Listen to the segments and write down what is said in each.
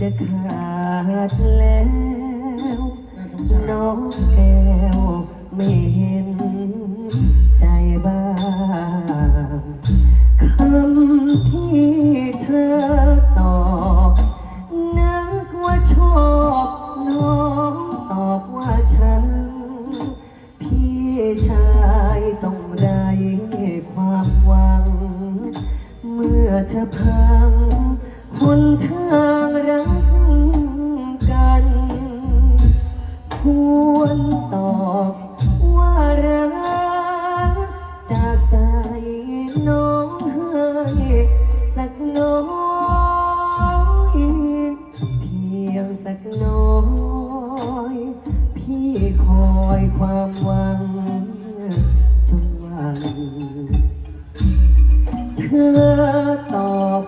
จะขาดแล้ว น้องแก้วไม่เห็นใจบ้างคำที่เธอตอบนึกว่าชอบน้องตอบว่าฉัน พี่ชายต้องไรความหวัง เมื่อเธอพังหนทาง ควรตอบว่ารักจากใจน้องให้สักน้อยเพียงสักน้อย พี่คอยความหวังจนวันเธอตอบ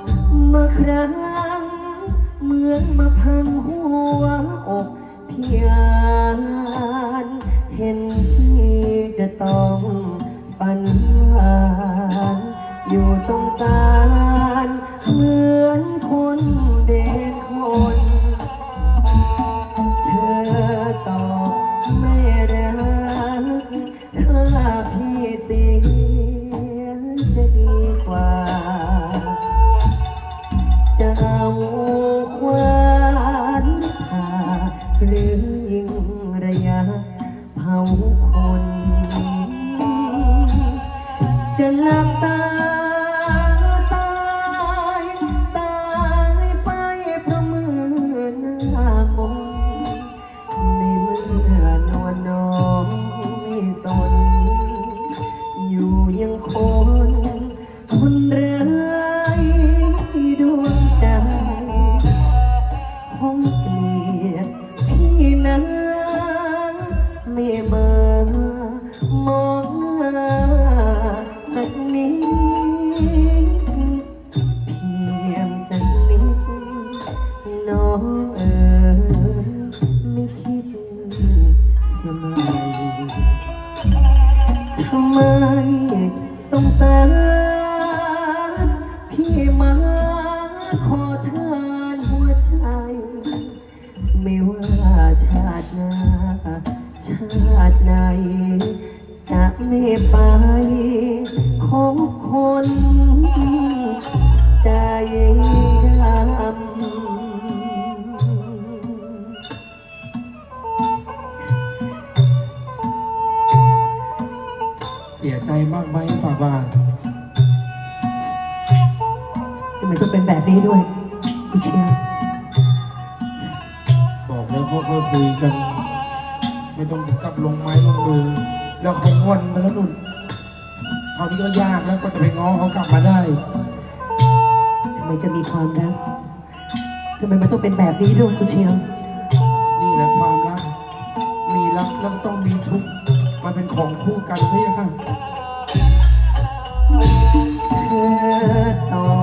มาครั้ง เหมือนมาพังหัวอก ยานเห็นพี่จะต้องฝันหวานอยู่สงสาร เหมือนคนเด็ก ตาตายตายไปเพราะมือหน้ามนในเมื่อนวลน้องไม่สน อยู่ยังคนคนเร้ด ชาตินาชาติไหนจะไม่ไป เสียใจมากไหมฝากว่าทำไมต้องเป็นแบบนี้ด้วยกูเชียร์บอกแล้วพวกเราคุยกัน ไม่ต้องกลับลงไม้ลงมือ แล้วเขางอนไปแล้วนุ่นคราวนี้ก็ยากแล้วก็จะไปง้อเขากลับมาได้ ทำไมจะมีความรักทำไมมันต้องเป็นแบบนี้ด้วยกูเชียร์นี่แหละความรัก มีรักแล้วก็ต้องมีทุกข์ มันเป็นของคู่กันพี่ค่ะเธอตอ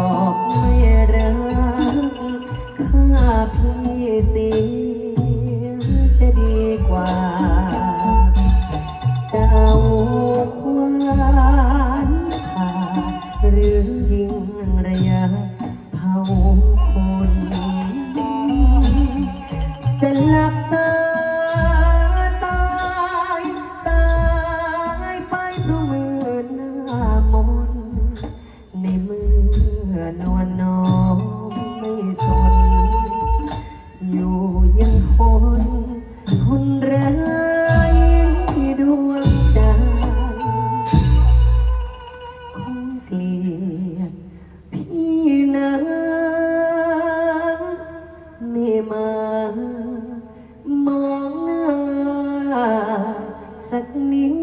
สักนิด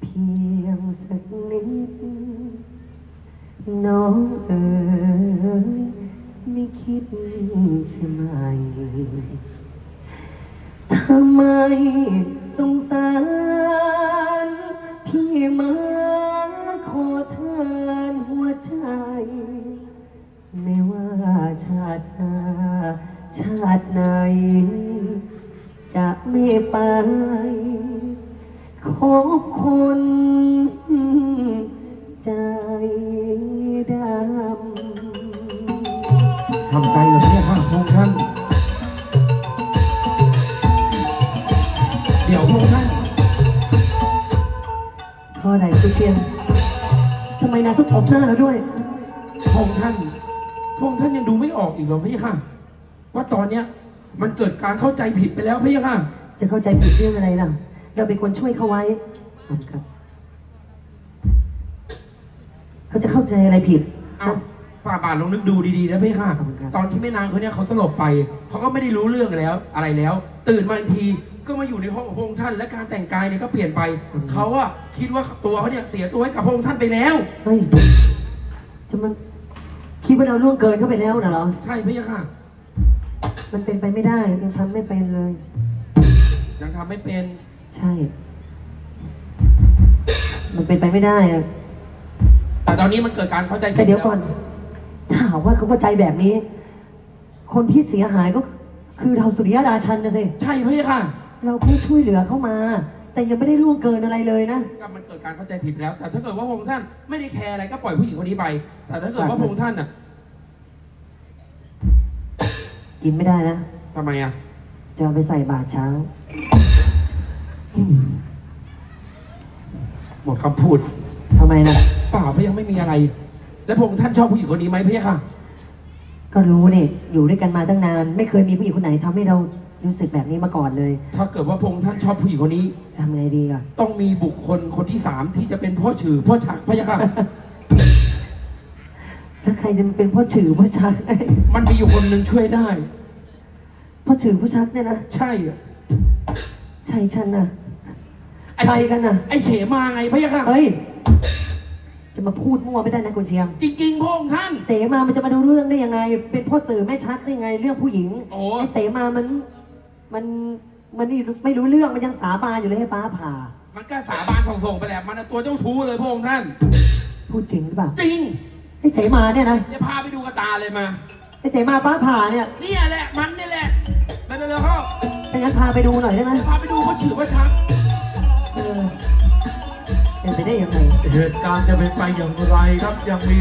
เพียงสักนิด น้องเอ๋ยไม่คิดเสียไหมทำไมสงสาร พี่มาขอทานหัวใจ ไม่ว่าชาติหน ชาติไหน จะไม่ไป ขอคนใจดำ ทำใจเหรอพี่เจ้าค่องท่าน เดี๋ยวพระอท่านเพราะอะไรพี่เชียนทำไมนายต้องตบหน้าเราด้วยพองท่านพระงท่านยังดูไม่ออกอีกเหรอพี่เจ้าค่ะ ว่าตอนเนี้ยมันเกิดการเข้าใจผิดไปแล้วพี่ค่ะ จะเข้าใจผิดเรื่องอะไรล่ะ เราเป็นคนช่วยเขาไว้ขอบคุณครับ เขาจะเข้าใจอะไรผิดเอาฝ่าบาทลองนึกดูดีๆนะพี่ค่ะ ขอบคุณครับ ตอนที่แม่นางคนเนี้ยเขาสลบไป เขาก็ไม่ได้รู้เรื่องแล้วอะไรแล้ว ตื่นมาอีกทีก็มาอยู่ในห้องของพระองค์ท่าน และการแต่งกายเนี่ยก็เปลี่ยนไป เขาอะคิดว่าตัวเขาเนี่ยเสียตัวให้กับพระองค์ท่านไปแล้ว เฮ้ย จะมันคิดว่าเราล่วงเกินเข้าไปแล้วนะเหรอ ใช่พี่ค่ะ มันเป็นไปไม่ได้ยังทำไม่เป็นเลย ยังทำไม่เป็น ใช่ มันเป็นไปไม่ได้อะแต่ตอนนี้มันเกิดการเข้าใจผิแต่เดี๋ยวก่อน ถ้าหากว่าเขาเข้าใจแบบนี้ คนที่เสียหายก็คือเราสุริยะราชันนะสิ ใช่พี่ค่ะเราแค่ช่วยเหลือเข้ามา แต่ยังไม่ได้ล่วงเกินอะไรเลยนะก็มันเกิดการเข้าใจผิดแล้ว แต่ถ้าเกิดว่าพระองค์ท่านไม่ได้แคร์อะไรก็ปล่อยผู้หญิงคนนี้ไป แต่ถ้าเกิดว่าพระองค์ท่านน่ะ กินไม่ได้นะ ทำไมอะ จะเอาไปใส่บาตรเช้า หมดคำพูดทำไมล่ะเปล่าพระยังไม่มีอะไร แล้วพระองค์ท่านชอบผู้หญิงคนนี้ไหมพระยะค่ะ ก็รู้เนี่ยอยู่ด้วยกันมาตั้งนาน ไม่เคยมีผู้หญิงคนไหนทำให้เรารู้สึกแบบนี้มาก่อนเลยถ้าเกิดว่าพระองค์ท่านชอบผู้หญิงคนนี้ ทำไงดีอะต้องมีบุคคลคนที่สามที่จะเป็นพ่อฉือพ่อฉักพระยะค่ะ แล้วใครจะมาเป็นพ่อฉือพ่อชักมันมีอยู่คนหนึ่งช่วยได้ พ่อฉือพ่อชักเนี่ยนะใช่อะใช่ฉันนะไอ้ใครกันน่ะไอ้เฉมาไงพระยะค่ะเฮ้ย จะมาพูดมั่วไม่ได้นะคุณเชียง จริงๆพระองค์ท่าน เสมามันจะมาดูเรื่องได้ยังไง เป็นพ่อสื่อแม่ชักได้ยังไง เรื่องผู้หญิงโอ้ ไอ้เสมามันมันมันนี่ไม่รู้เรื่องมันยังสาบานอยู่เลยให้ฟ้าผ่า มันก็สาบานส่งๆไปแหละมันน่ะตัวเจ้าชู้เลยพระองค์ท่าน พูดจริงหรือเปล่า จริง ไอ้เสมาเนี่ยนะเดี๋ยวพาไปดูกระตาเลยมา ไอ้เสมาฟ้าผ่าเนี่ยเนี่ยแหละ มันนี่แหละไปเร็วๆเข้าถ้างั้นพาไปดูหน่อยได้ไหมเดี๋ยวพาไปดูพ่อฉือพ่อชักเออเป็นไปได้ยังไง เหตุการณ์จะเป็นไปอย่างไรครับยังมี